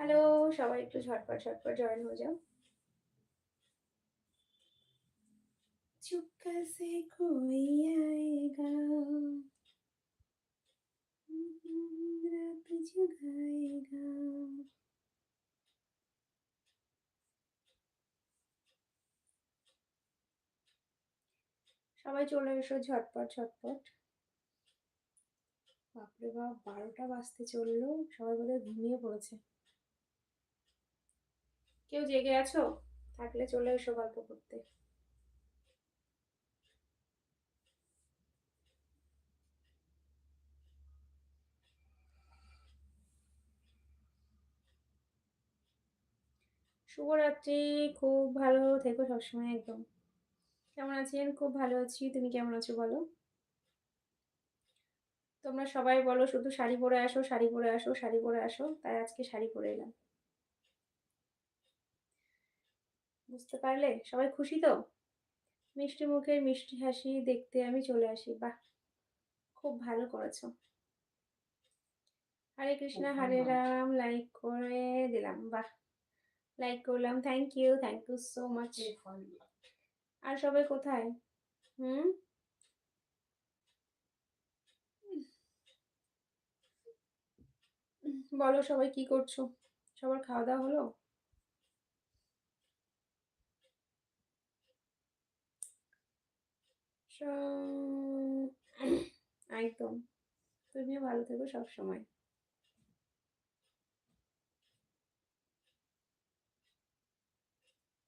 Hello সবাই একটু ঝটপট ঝটপট জয়েন হয়ে যাও चुपका से कोई आएगा रात जगाएगा সবাই চলে এসো ঝটপট ঝটপট বাপরে বাপ বারোটা বাজতে চললো সবাই বোধহয় ঘুমিয়ে পড়েছে কেউ জেগে আছো? থাকলে চলে এসো গল্প করতে। শুভরাত্রি, খুব ভালো থেকো সবসময় একদম। কেমন আছেন? খুব ভালো আছি, তুমি কেমন আছো বলো? তোমরা সবাই বলো, শুধু শাড়ি পরে আসো, শাড়ি পরে আসো, শাড়ি পরে আসো, তাই আজকে শাড়ি পরে এলাম। বুঝতে পারলে? সবাই খুশি তো? মিষ্টি মুখের মিষ্টি হাসি দেখতে আমি চলে আসি। বাহ! খুব ভালো করেছ। হরে কৃষ্ণ হরে রাম। লাইক করে দিলাম। বাহ! লাইক করলাম। Thank you thank you so much আর সবাই কোথায়? হুম? বলো সবাই কি করছ? সবার খাওয়া দাওয়া হলো? একদম। তুমিও ভালো থেকো সব সময়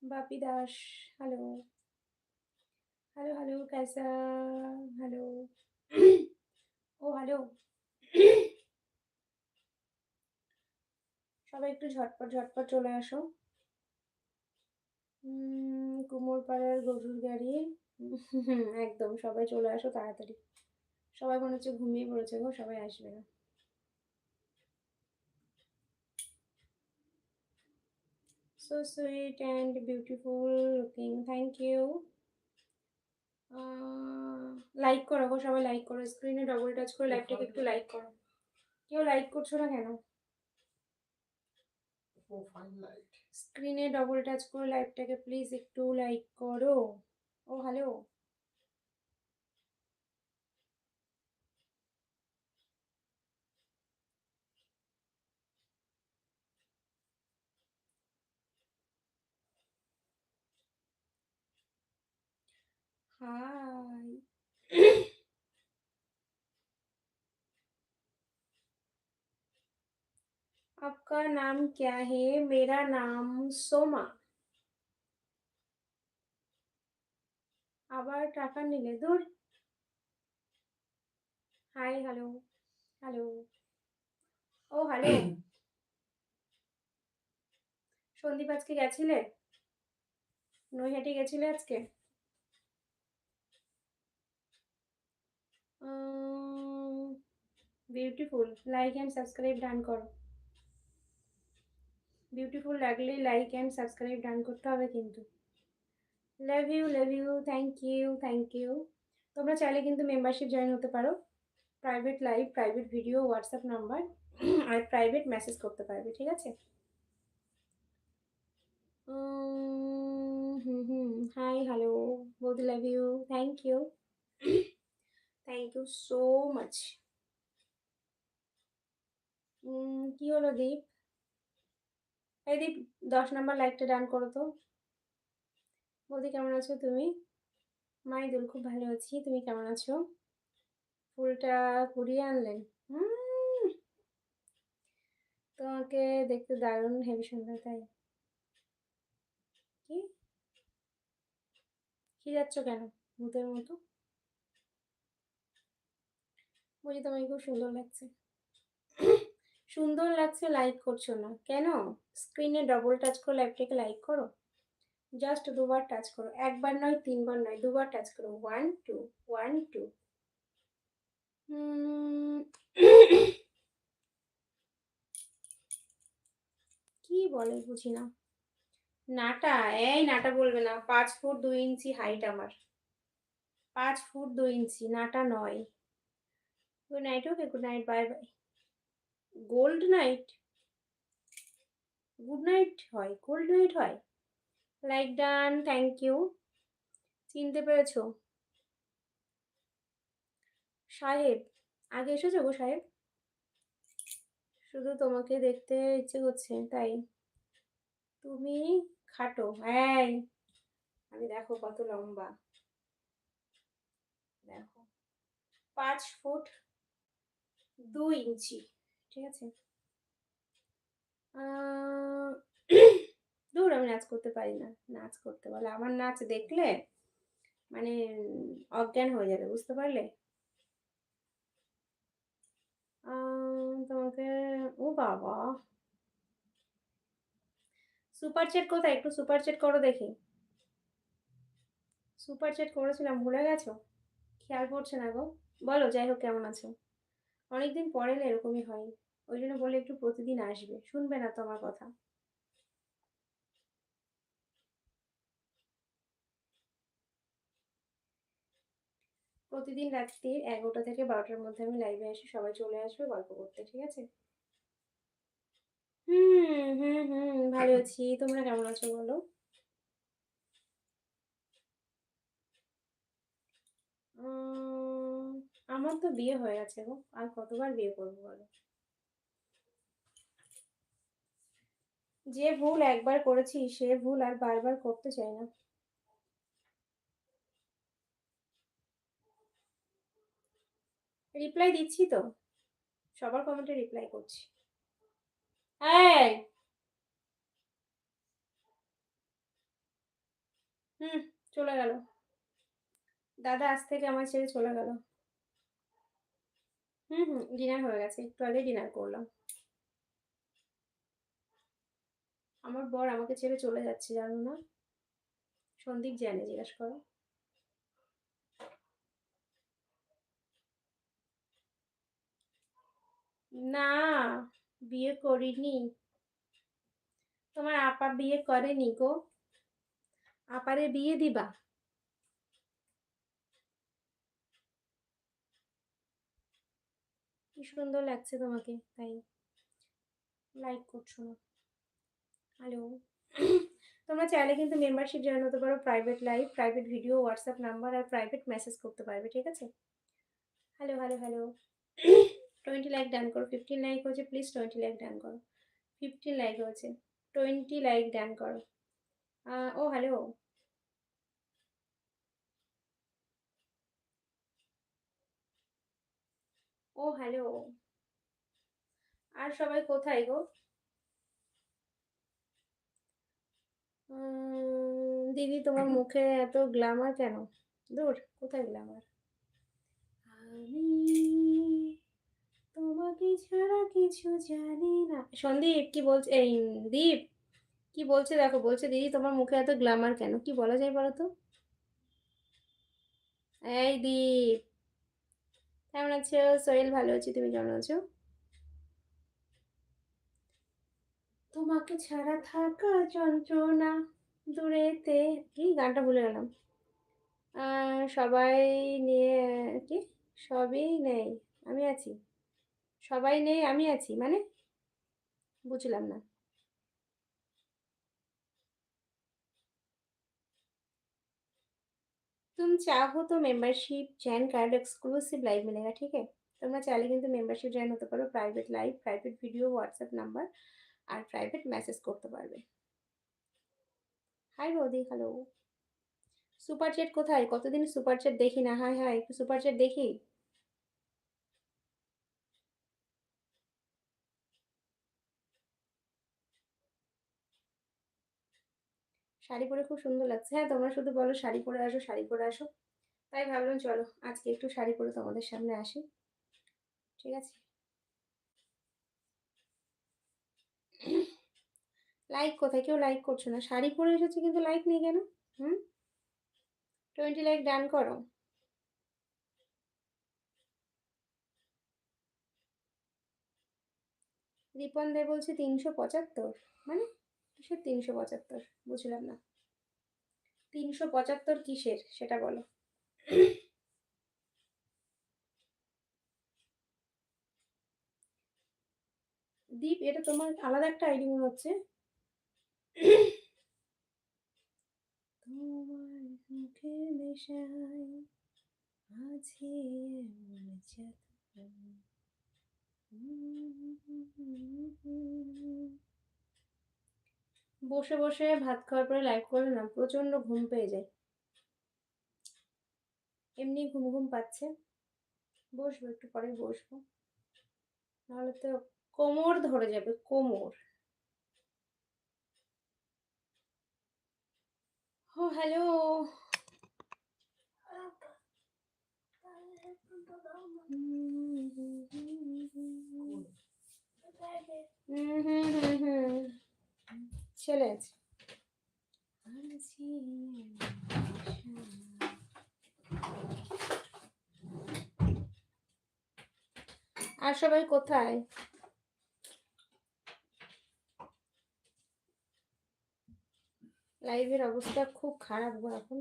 Bapi Das hello hello hello ক্যাসা hello ও হ্যালো সবাই একটু ঝটপট ঝটপট চলে আসো। কুমোর পাড়ার গরুর গাড়ি। একদম সবাই চলে আসো তাড়াতাড়ি। সবাই মনে হচ্ছে ঘুমিয়ে পড়েছে গো সবাই আসবে না। So sweet and beautiful looking thank you. Like করো গো সবাই লাইক করো স্ক্রিনে ডবল টাচ করে লাইভটাকে একটু লাইক করো। কেউ লাইক করছ না কেন? স্ক্রিনে ডবল টাচ করে লাইভটাকে প্লিজ একটু লাইক করো। ओ हेलो हाय आपका नाम क्या है? मेरा नाम सोमा। আবার টাকা নিলে দূর হাই হ্যালো হ্যালো ও হ্যালো সন্দীপ আজকে গেছিলে? নৈহাটি গেছিলে আজকে? Beautiful like and subscribe done করো। বিউটিফুল লাগলে লাইক অ্যান্ড সাবস্ক্রাইব ডান করতে হবে কিন্তু। Love you love you thank you thank you তোমরা চাইলে কিন্তু মেম্বারশিপ জয়েন হতে পারো। Private live private video WhatsApp number আর প্রাইভেট মেসেজ করতে পারবে, ঠিক আছে? হাই হ্যালো বৌদি love you thank you thank you so much কি হলো দীপ? এই দীপ, দশ নম্বর লাইকটা ডান করো তো। বৌদি কেমন আছো তুমি? মাইদুল খুব ভালো আছি। তুমি কেমন আছো? ফুলটা কুড়িয়ে আনলেন। তোমাকে দেখতে দারুণ হেভি সুন্দর, তাই? কি? যাচ্ছ কেন? ভূতের মতো? বলছি তোমাকে খুব সুন্দর লাগছে। সুন্দর লাগছে লাইক করছ না। কেন? স্ক্রিনে ডবল টাচ করে লাইভটাকে লাইক করো। জাস্ট দুবার টাচ করো। একবার নয়, তিনবার নয়, দুবার টাচ করো। ওয়ান টু ওয়ান টু কি বলে বুঝি না। নাটা, এই নাটা বলবে না। পাঁচ ফুট দুই ইঞ্চি হাইট আমার। পাঁচ ফুট দুই ইঞ্চি, নাটা নয়। Good night okay good night bye bye gold night good night হয় গোল্ড নাইট হয়। লাইক ডান থ্যাংক ইউ চিনতে পেরেছ? সাহেব, আগে এসেছ গো সাহেব? শুধু তোমাকে দেখতে ইচ্ছে করছে, তাই। তুমি খাটো। হ্যাঁ আমি দেখো কত লম্বা। দেখো। পাঁচ ফুট দুই ইঞ্চি, ঠিক আছে? দূর আমি নাচ করতে পারি না। নাচ করতে বলে, আমার নাচ দেখলে মানে অজ্ঞান হয়ে যাবে, বুঝতে পারলে? তোমাকে, ও বাবা। সুপার চ্যাট কোথায়? একটু সুপার চ্যাট করো দেখি। সুপার চ্যাট করেছিলাম, ভুলে গেছো? খেয়াল পড়ছে না গো। বলো, যাই হোক, কেমন আছো? অনেকদিন পরে না এরকমই হয়। ওই জন্য বলে একটু প্রতিদিন আসবে। শুনবে না তো আমার কথা। প্রতিদিন রাত্রি এগারোটা থেকে বারোটার মধ্যে আমি লাইভে আসি সবাই চলে আসবে গল্প করতে, ঠিক আছে? হুম হুম হুম, ভালো আছি। তোমরা কেমন আছো বলো? আমার তো বিয়ে হয়ে গেছে গো। আর কতবার বিয়ে করব বলো? যে ভুল একবার করেছি, সে ভুল আর বারবার করতে চাই না। রিপ্লাই দিচ্ছি তো? সবার কমেন্টে রিপ্লাই করছি। হ্যাঁ হুম, চলে গেল। দাদা আজ থেকে আমার ছেড়ে চলে গেল। হুম হুম ডিনার হয়ে গেছে। একটু আগে ডিনার করলাম। আমার বর আমাকে ছেড়ে চলে যাচ্ছে, জানো না? সন্দীপ জানে জিজ্ঞাস করো। না, বিয়ে করিনি। তোমার আপা বিয়ে করেনি গো। আপারে বিয়ে দিবা। কি সুন্দর লাগছে তোমাকে, তাই। লাইক করছ না। হ্যালো তোমরা চাইলে কিন্তু মেম্বারশিপ জয়েন হতে পারো private live private video WhatsApp number আর প্রাইভেট মেসেজ করতে পারবে, ঠিক আছে? Hello hello hello twenty like done করো ফিফটিন লাইক হয়েছে প্লিজ টোয়েন্টি লাইক ডান করো। ফিফটিন লাইক হয়েছে টোয়েন্টি লাইক ডান করো। ও হ্যালো ও হ্যালো আর সবাই কোথায় গো? দিদি, তোমার মুখে এত গ্ল্যামার কেন? দূর, কোথায় গ্ল্যামার আমি তোমাকে ছাড়া কিছু জানি না। সন্দীপ, কি বলছে, এই দীপ, কি বলছে দেখো, বলছে, দিদি, তোমার মুখে এত গ্ল্যামার কেন? কি বলা যায় বলো তো? এই দীপ, কেমন আছো? সোহেল, ভালো আছি, তুমি কেমন আছো? তোমাকে ছাড়া থাকা যন্ত্রণা দূরেতে কি গানটা ভুলে গেলাম। সবাই নিয়ে, কি? সবই নেই, আমি আছি। সবাই নেই আমি আছি মানে বুঝলাম না तुम चाहो तो मेंबरशिप जॉइन कर लो एक्सक्लूसिव लाइव मिलेगा ठीक है তোমরা চাইলে কিন্তু মেম্বারশিপ জয়েন হতে পারো private live private video WhatsApp number আর প্রাইভেট মেসেজ করতে পারবে হাই বৌদি হ্যালো সুপার চ্যাট কোথায় কতদিন সুপার চ্যাট দেখি না হাই হাই একটু সুপার চ্যাট দেখি শাড়ি পরে খুব সুন্দর লাগছে। হ্যাঁ তোমরা শুধু বলো শাড়ি পরে আসো, শাড়ি পরে আসো। তাই ভাবলাম চলো, আজকে একটু শাড়ি পরে তোমাদের সামনে আসি। ঠিক আছে? লাইক কোথায়? কেউ লাইক করছ না? শাড়ি পরে এসেছে কিন্তু লাইক নেই কেন? হুম? টোয়েন্টি লাইক ডান করো। রিপন দে বলছে তিনশো পঁচাত্তর। মানে কিসের তিনশো পঁচাত্তর? বুঝলাম না। তিনশো পঁচাত্তর কিসের? সেটা বলো। দীপ, এটা তোমার আলাদা একটা আইডি মনে হচ্ছে। নেশায় আছে জাদু। বসে বসে ভাত খাওয়ার পরে লাইভ করলে না প্রচণ্ড ঘুম পেয়ে যায়। এমনি ঘুম ঘুম পাচ্ছে। বসবো, একটু পরে বসবো। নাহলে তো কোমর ধরে যাবে, কোমর। ও হ্যালো হুম হুম হুম হুম। আছে আর সবাই কোথায়? লাইভের অবস্থা খুব খারাপ গো এখন।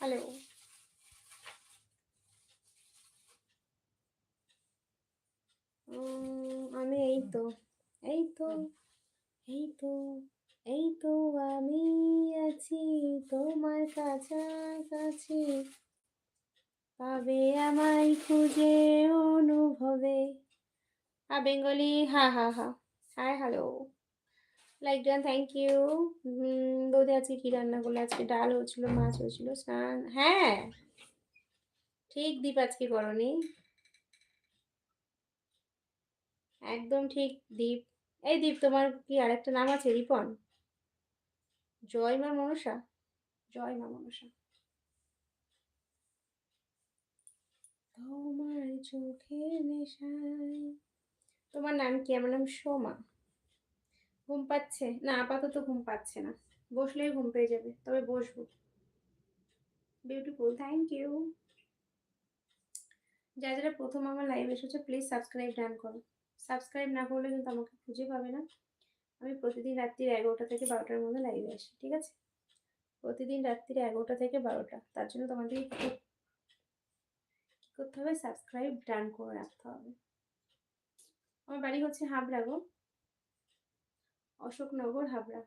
হ্যালো আমি এই তো এই তো এই তো এই তো আমি আছি তোমার কাছাকাছি। পাবে আমায় খুঁজে অনুভবে। হা বেঙ্গলি, হা হা হা hi hello like done thank you বৌদি আজকে কী রান্না করল? আজকে ডাল হয়েছিল, মাছ হয়েছিল, স্নান হ্যাঁ। ঠিক দীপ আজকে করনি। একদম ঠিক, দীপ। এই দীপ, তোমার কি আরেকটা নাম আছে, রিপন? জয় মা মনসা, জয় মা মনসা। তোমার চোখে নেশায়। তোমার নাম কি? আমার নাম সোমা। ঘুম পাচ্ছে? না, আপাতত ঘুম পাচ্ছে না। বসলেই ঘুম পেয়ে যাবে, তবে বসবো। বিউটিফুল থ্যাংক ইউ যা যারা প্রথম আমার লাইভ এসেছে প্লিজ সাবস্ক্রাইব ডান করো সাবস্ক্রাইব না করলে কিন্তু আমাকে খুঁজে পাবে না। আমি প্রতিদিন রাত্রির এগারোটা থেকে বারোটার মধ্যে লাইভে আসি, ঠিক আছে? প্রতিদিন রাত্রির এগারোটা থেকে বারোটা, তার জন্য তোমাদেরকে কী করতে হবে? সাবস্ক্রাইব ডান করে রাখতে হবে। আমার বাড়ি হচ্ছে হাবড়া গো। Ashoknagar, Habra.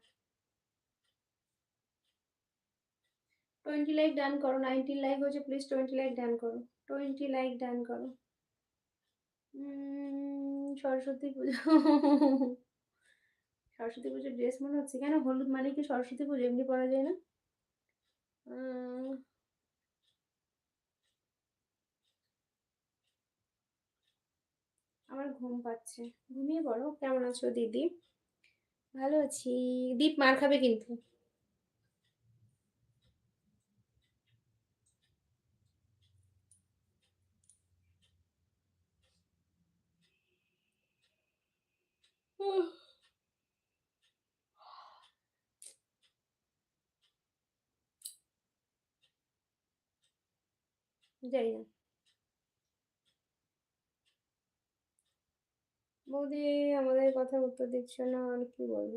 Twenty like done করো নাইনটিন লাইক হয়েছে প্লিজ টোয়েন্টি লাইক ডান করো। টোয়েন্টি লাইক ডান করো। সরস্বতী পুজো। সরস্বতী পুজোর ড্রেস মনে হচ্ছে কেন? হলুদ মানে কি সরস্বতী পুজো? এমনি পরা যায় না? আমার ঘুম পাচ্ছে। ঘুমিয়ে পড়ো। কেমন আছো দিদি? ভালো আছি। দীপ মার খাবে কিন্তু। যাই না বৌদি, আমাদের কথা উত্তর দিচ্ছ না, আর কি বলব?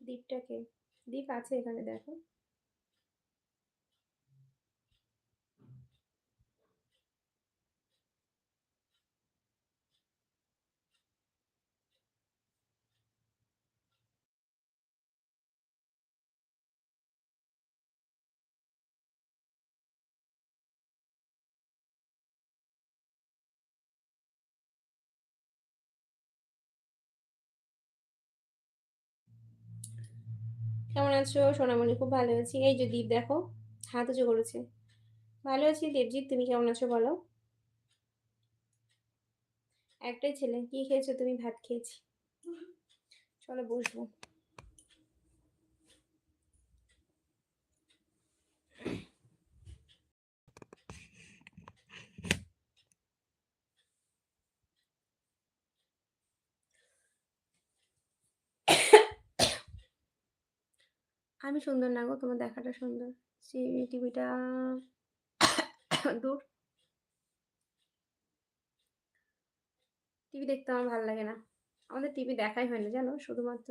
দ্বীপটাকে দ্বীপ আছে এখানে, দেখো। কেমন আছো? সোনামণি, খুব ভালো আছি। এই যে দীপ, দেখো, হাত উঁচু করেছে। ভালো আছি দেবজিৎ, তুমি কেমন আছো বলো? একটাই ছেলে, কি খেয়েছো? তুমি ভাত খেয়েছি। চলো, বসবো। আমি সুন্দর না গো, তোমার দেখাটা সুন্দর। টিভিটা দূর। টিভি দেখতে আমার ভালো লাগে না। আমাদের টিভি দেখাই হয় না, জানো? শুধুমাত্র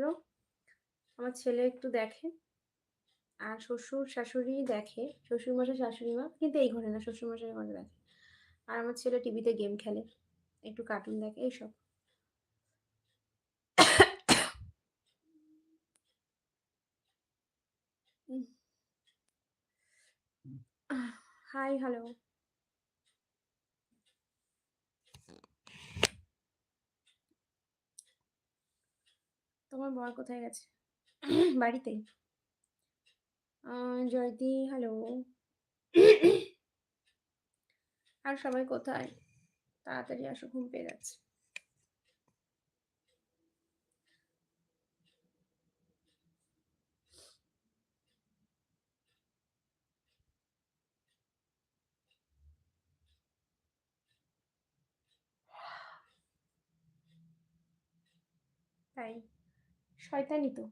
আমার ছেলে একটু দেখে আর শ্বশুর শাশুড়ি দেখে। শ্বশুর মশাই শাশুড়ি মা, কিন্তু এই ঘরে না শ্বশুর মশাই ঘরে দেখে। আর আমার ছেলে টিভিতে গেম খেলে, একটু কার্টুন দেখে, এইসব। হাই হ্যালো তোমার বর কোথায় গেছে? বাড়িতে? জয়তি হ্যালো আর সবাই কোথায়? তাড়াতাড়ি আসো, ঘুম পেয়ে যাচ্ছে। তাই, শয়তানি তো।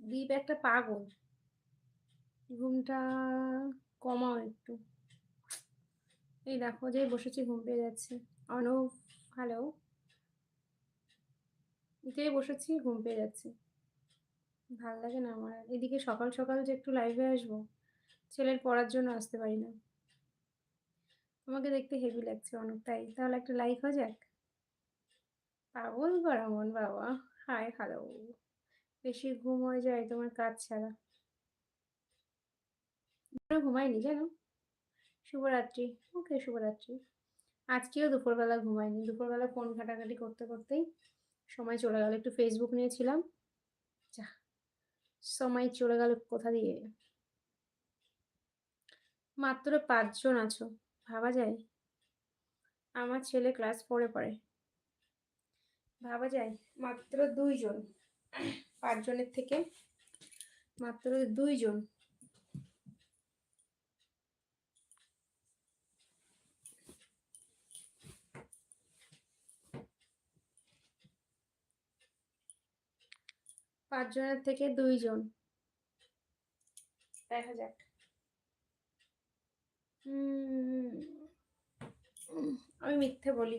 দ্বীপ একটা পাগল। ঘুমটা কমাও একটু। এই দেখো যে বসেছি, ঘুম পেয়ে যাচ্ছে। অনুপ হ্যালো যে বসেছি, ঘুম পেয়ে যাচ্ছে। ভালো লাগে না আমার। এদিকে সকাল সকাল যে একটু লাইভে আসব, ছেলের পড়ার জন্য আসতে পারি না। তোমাকে দেখতে হেভি লাগছে অনেক, তাই। তাহলে একটা লাইক হয়ে যাক? পাগল করা মন বাবা। হায় হ্যালো বেশি ঘুম হয়ে যায় তোমার কাজ ছাড়া। ঘুমাইনি জানো শুভরাত্রি। ওকে শুভরাত্রি। আজকেও দুপুরবেলা ঘুমাইনি দুপুরবেলা ফোন ঘাটাঘাটি করতে করতেই সময় চলে গেল, একটু ফেসবুক নিয়েছিলাম। যা, সময় চলে গেল কোথা দিয়ে? মাত্র পাঁচজন আছো, ভাবা যায়? আমার ছেলে ক্লাস ফোরে পড়ে। ভাবা যায়? মাত্র দুইজন, পাঁচজনের থেকে মাত্র দুইজন। পাঁচজনের থেকে দুইজন। দেখা যাক আমি মিথ্যে বলি।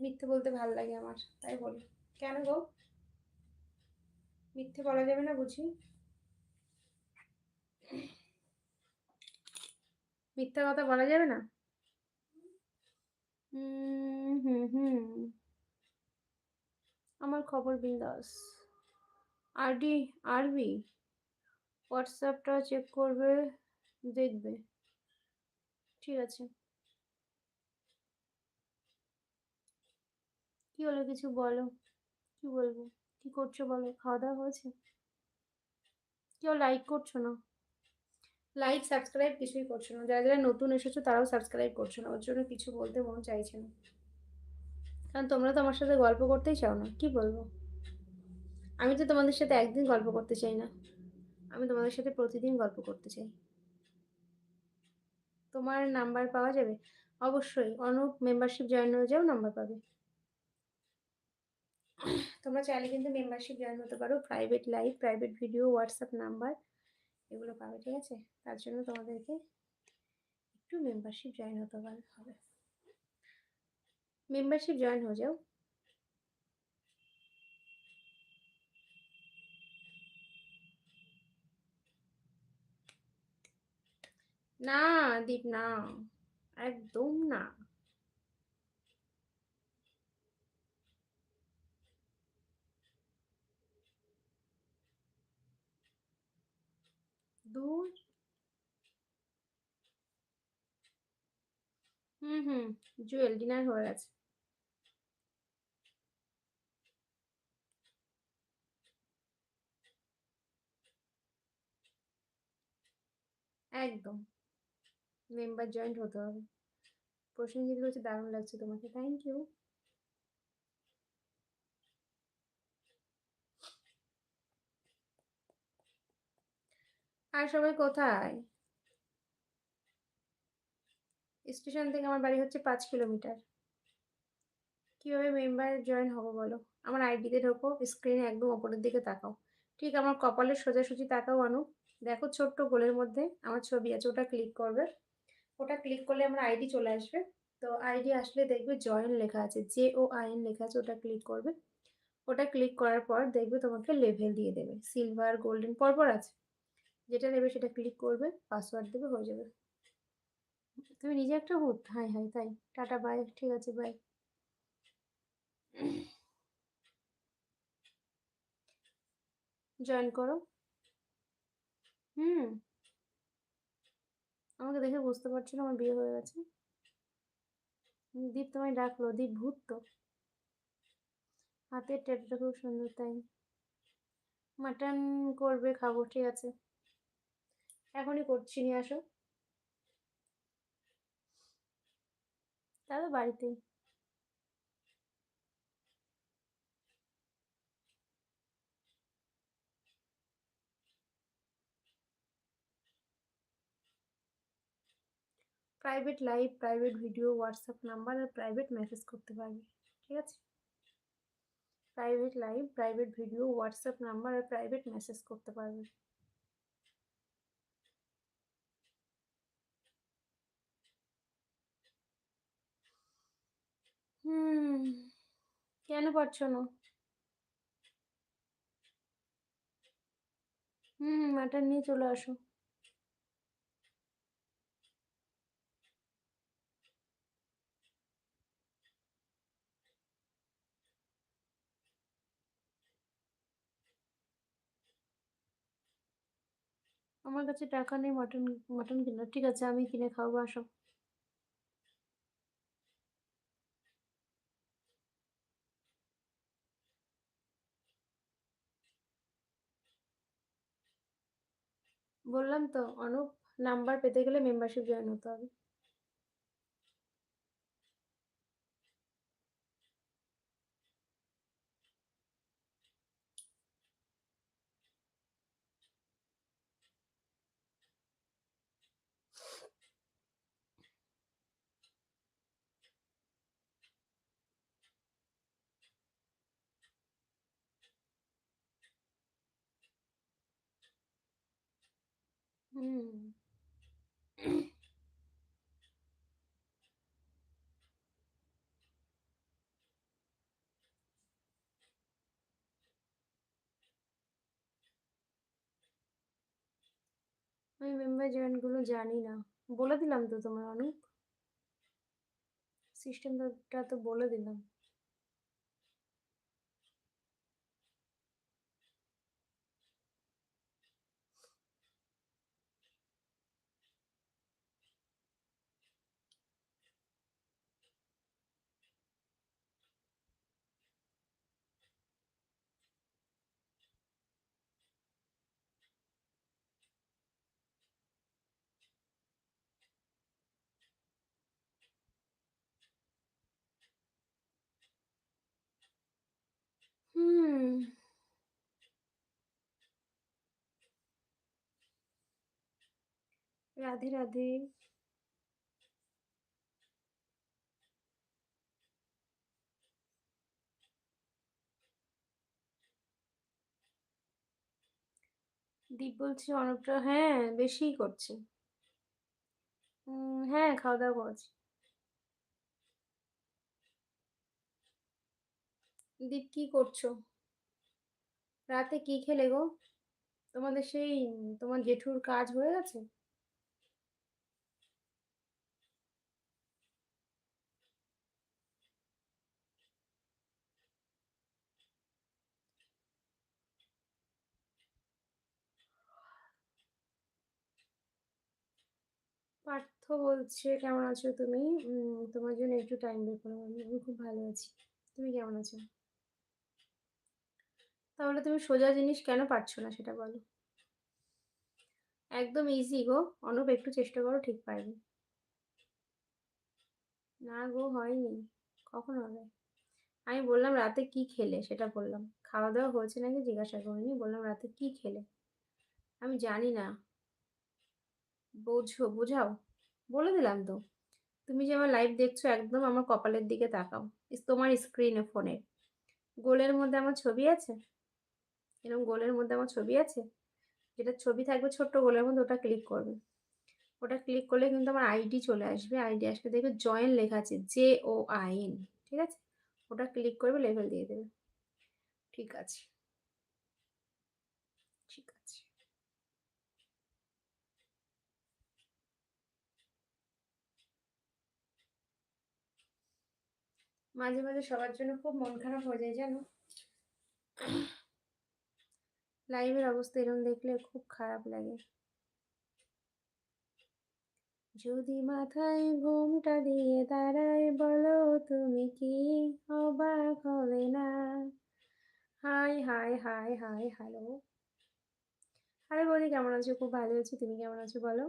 মিথ্যে বলতে ভালো লাগে আমার তাই বলি। কেন গো? মিথ্যে বলা যাবে না বুঝি? মিথ্যা কথা বলা যাবে না? হুম হুম হুম। আমার খবর বিন্দাস। আরডি, আরবি? হোয়াটসঅ্যাপটা চেক করবে, দেখবে। ঠিক আছে। কি হলো কিছু বলো? কি বলব? কি করছ বলো? খাওয়া দাওয়া হয়েছে? কেউ লাইক করছ না? লাইক সাবস্ক্রাইব কিছুই করছ না। যারা যারা নতুন এসেছ, তারাও সাবস্ক্রাইব করছ না। ওর জন্য কিছু বলতে মন চাইছে না। কারণ তোমরা তো আমার সাথে গল্প করতেই চাও না। কি বলব? আমি তো তোমাদের সাথে একদিন গল্প করতে চাই না। আমি তোমাদের সাথে প্রতিদিন গল্প করতে চাই। তোমার নাম্বার পাওয়া যাবে? অবশ্যই। অনুপ মেম্বারশিপ জয়েন হয়ে যাও, নাম্বার পাবে। তোমরা চাইলে কিন্তু মেম্বারশিপ জয়েন হতে পারো। Private live private video WhatsApp number এগুলো পাবে, ঠিক আছে? তার জন্য তোমাদেরকে একটু মেম্বারশিপ জয়েন হতে হবে। মেম্বারশিপ জয়েন হয়ে যাও। না দীপ না। একদম না। দূর। হুম হুম জুয়েল ডিনার হয়ে গেছে। একদম। মেম্বার জয়েন্ট হতে হবে। প্রসেনজিৎ হচ্ছে দারুণ লাগছে তোমাকে। থ্যাংক ইউ আর সবাই কোথায়? স্টেশন থেকে আমার বাড়ি হচ্ছে পাঁচ কিলোমিটার। কীভাবে মেম্বার জয়েন হব বলো? আমার আইডিতে ঢোকো স্ক্রিনে একদম ওপরের দিকে তাকাও। ঠিক, আমার কপালের সোজাসুজি তাকাও আনু দেখো ছোট্ট গোলের মধ্যে আমার ছবি আছে, ওটা ক্লিক করবে। ওটা ক্লিক করলে আমার আইডি চলে আসবে। তো আইডি আসলে দেখবে জয়েন লেখা আছে জে ও আইন লেখা আছে, ওটা ক্লিক করবে। ওটা ক্লিক করার পর দেখবে তোমাকে লেভেল দিয়ে দেবে। সিলভার গোল্ডেন পরপর আছে। যেটা নেবে সেটা ক্লিক করবে পাসওয়ার্ড দেবে, হয়ে যাবে। তুমি নিজে একটা ভূত হাই হাই তাই। টাটা বাই ঠিক আছে বাই জয়েন করো। হুম। আমাকে দেখে বুঝতে পারছ না, আমার বিয়ে হয়ে গেছে। দীপ তোমায় ডাকলো, দীপ ভূত তো। হাতের ট্যাটুটা খুব সুন্দর, তাই। মাটন করবে, খাব, ঠিক আছে। এখনই করছি, নিয়ে আসো। তাহলে বাড়িতেই। Private live private video WhatsApp number আর প্রাইভেট মেসেজ করতে পারবে, ঠিক আছে? Private live private video WhatsApp number আর প্রাইভেট মেসেজ করতে পারবে। হুম, কেন পারছ না? হুম মাটন নিয়ে চলে আসো। আমার কাছে টাকা নেই মটন মটন কেনার ঠিক আছে, আমি কিনে খাওয়াবো আসো। বললাম তো, অনুপ নাম্বার পেতে গেলে মেম্বারশিপ জয়েন হতে হবে। আমি মেম্বার জয়েনগুলো জানি না। বলে দিলাম তো তোমার অনুপ। সিস্টেমটা তো বলে দিলাম হুম রাধে রাধে। দীপ বলছি অনেকটা হ্যাঁ বেশিই করছে। হ্যাঁ খাওয়া দাওয়া করেছি। দীপ, কি করছ? রাতে কি খেলে গো? তোমাদের সেই, তোমার জেঠুর কাজ হয়ে গেছে? পার্থ বলছে, কেমন আছো তুমি? তোমার জন্য একটু টাইম বের করো আমি খুব ভালো আছি। তুমি কেমন আছো? তাহলে তুমি সোজা জিনিস কেন পারছ না সেটা বলো। একদম ইজি গো। অনুপ, একটু চেষ্টা করো, ঠিক পারবে না গো, হয়নি। কখন হবে। আমি বললাম রাতে কি খেলে সেটা বললাম। খাওয়া দাওয়া হয়েছে নাকি জিজ্ঞাসা করিনি, বললাম রাতে কি খেলে? আমি জানি না। বোঝো, বোঝাও। বলে দিলাম তো। তুমি যে আমার লাইভ দেখছ, একদম আমার কপালের দিকে তাকাও। তোমার স্ক্রিনে ফোনের গোলের মধ্যে আমার ছবি আছে? এরকম গোলের মধ্যে আমার ছবি আছে? যেটা ছবি থাকবে, ছোট্ট গোলের মধ্যে ওটা ক্লিক করবে। ওটা ক্লিক করলে কিন্তু আমার আইডি চলে আসবে। আইডি আসবে দেখবে জয়েন লেখা আছে জে ও আই এন ঠিক আছে? ওটা ক্লিক করবে লেভেল দিয়ে দেবে। ঠিক আছে। মাঝে মাঝে সবার জন্য খুব মন খারাপ হয়ে যায়, জানো? লাইভের অবস্থা এরকম দেখলে খুব খারাপ লাগে। যদি মাথায় ঘুমটা দিয়ে দাঁড়ায়, বলো তুমি কি অবাক হবে না? Hi hi hi hi, hello. আরে বলি কেমন আছো? খুব ভালো আছি। তুমি কেমন আছো বলো?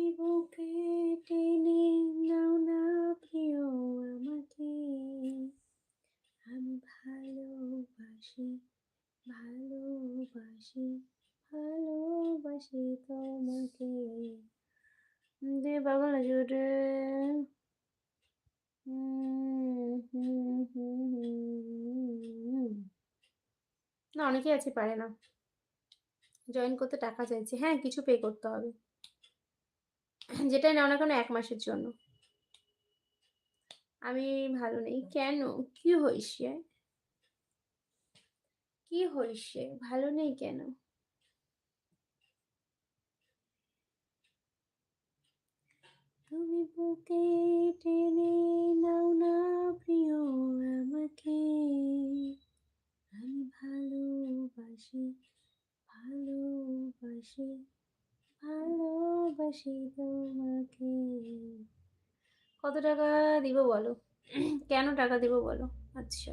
তুমি বুকে টেনে নাও না প্রিয় আমাকে। আমি ভালোবাসি ভালোবাসি ভালোবাসি তোমাকে। দে বাগান জুড়ে না, অনেকেই আছে, পারে না। জয়েন করতে টাকা চাইছে। হ্যাঁ কিছু পে করতে হবে। যেটাই নাও না কেন এক মাসের জন্য। আমি ভালো নেই। কেন? কি হয়েছে কি হয়েছে ভালো নেই কেন? তুমি বুকে টেনে নাও না প্রিয় আমাকে। আমি ভালোবাসি ভালোবাসি। ভালোবাসি তোমাকে। কত টাকা দিব বলো? কেন টাকা দিব বলো? আচ্ছা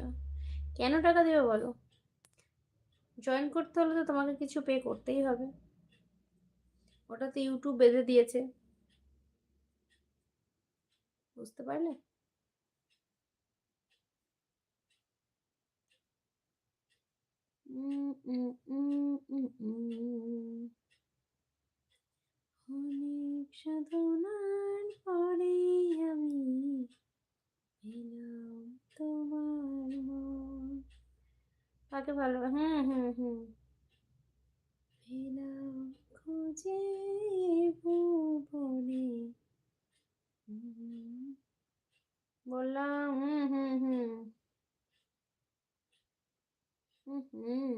কেন টাকা দেবে বলো? জয়েন করতে হলে তো তোমাকে কিছু পে করতেই হবে। ওটা তো ইউটিউব বেঁধে দিয়েছে। বুঝতে পারলে? অনেক সাধনার পরে আমি এলাম তোমার মন। কাকে ভালো হুম হুম হুম এলাম খুঁজে ভুবনে। বললাম হুম হুম। হুম হুম।